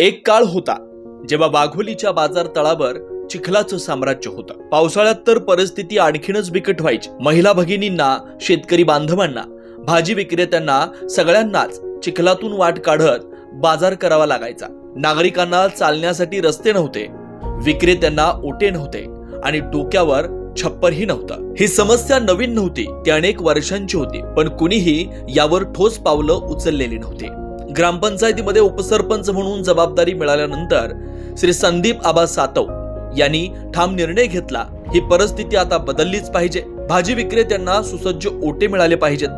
एक काळ होता जेव्हा वाघोलीच्या बाजार तळावर चिखलाचं साम्राज्य होतं. पावसाळ्यात तर परिस्थिती आणखीनच बिकट व्हायची. महिला भगिनींना शेतकरी बांधवांना भाजी विक्रेत्यांना सगळ्यांनाच चिखलातून वाट काढत बाजार करावा लागायचा. नागरिकांना चालण्यासाठी रस्ते नव्हते विक्रेत्यांना ओटे नव्हते आणि डोक्यावर छप्परही नव्हतं. ही समस्या नवीन नव्हती ती अनेक वर्षांची होती पण कुणीही यावर ठोस पावलं उचललेली नव्हती. ग्रामपंचायतीमध्ये उपसरपंच म्हणून जबाबदारी मिळाल्यानंतर श्री संदीप आबा सातव यांनी ठाम निर्णय घेतला. ही परिस्थिती आता बदललीच पाहिजे. भाजी विक्रेत्यांना सुसज्ज ओटे मिळाले पाहिजेत.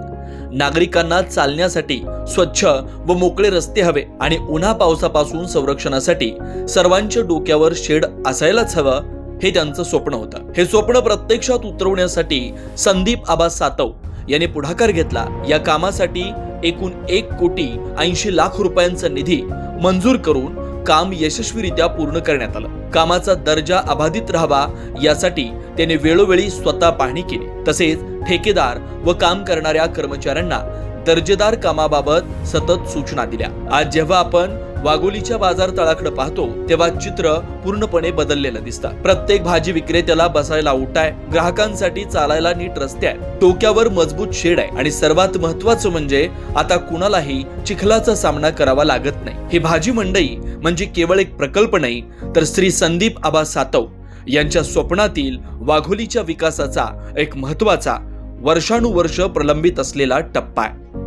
नागरिकांना चालण्यासाठी स्वच्छ व मोकळे रस्ते हवे आणि उन्हा पावसापासून संरक्षणासाठी सर्वांच्या डोक्यावर शेड असायलाच हवं हे त्यांचं स्वप्न होतं. हे स्वप्न प्रत्यक्षात उतरवण्यासाठी संदीप आबा सातव यांनी पुढाकार घेतला. या कामासाठी एकूण एक कोटी ऐंशी लाख रुपयांचा निधी मंजूर करून काम यशस्वीरित्या पूर्ण करण्यात आलं. कामाचा दर्जा अबाधित राहावा यासाठी त्याने वेळोवेळी स्वतः पाहणी केली. तसेच ठेकेदार व काम करणाऱ्या कर्मचाऱ्यांना दर्जेदार कामाबाबत सतत सूचना दिल्या. आज जेव्हा आपण वाघोलीच्या बाजार तळाकडे पाहतो तेव्हा चित्र पूर्णपणे बदललेलं दिसतं. प्रत्येक भाजी विक्रेत्याला बसायला उठाय ग्राहकांसाठी चालायला नीट रस्ते आहेत. टोक्यावर मजबूत शेड आहे आणि सर्वात महत्वाचं म्हणजे आता कुणालाही चिखलाचा सामना करावा लागत नाही. ही भाजी मंडई म्हणजे केवळ एक प्रकल्प नाही तर श्री संदीप आबा सातव यांच्या स्वप्नातील वाघोलीच्या विकासाचा एक महत्त्वाचा वर्षानुवर्ष प्रलंबित असलेला टप्पा आहे.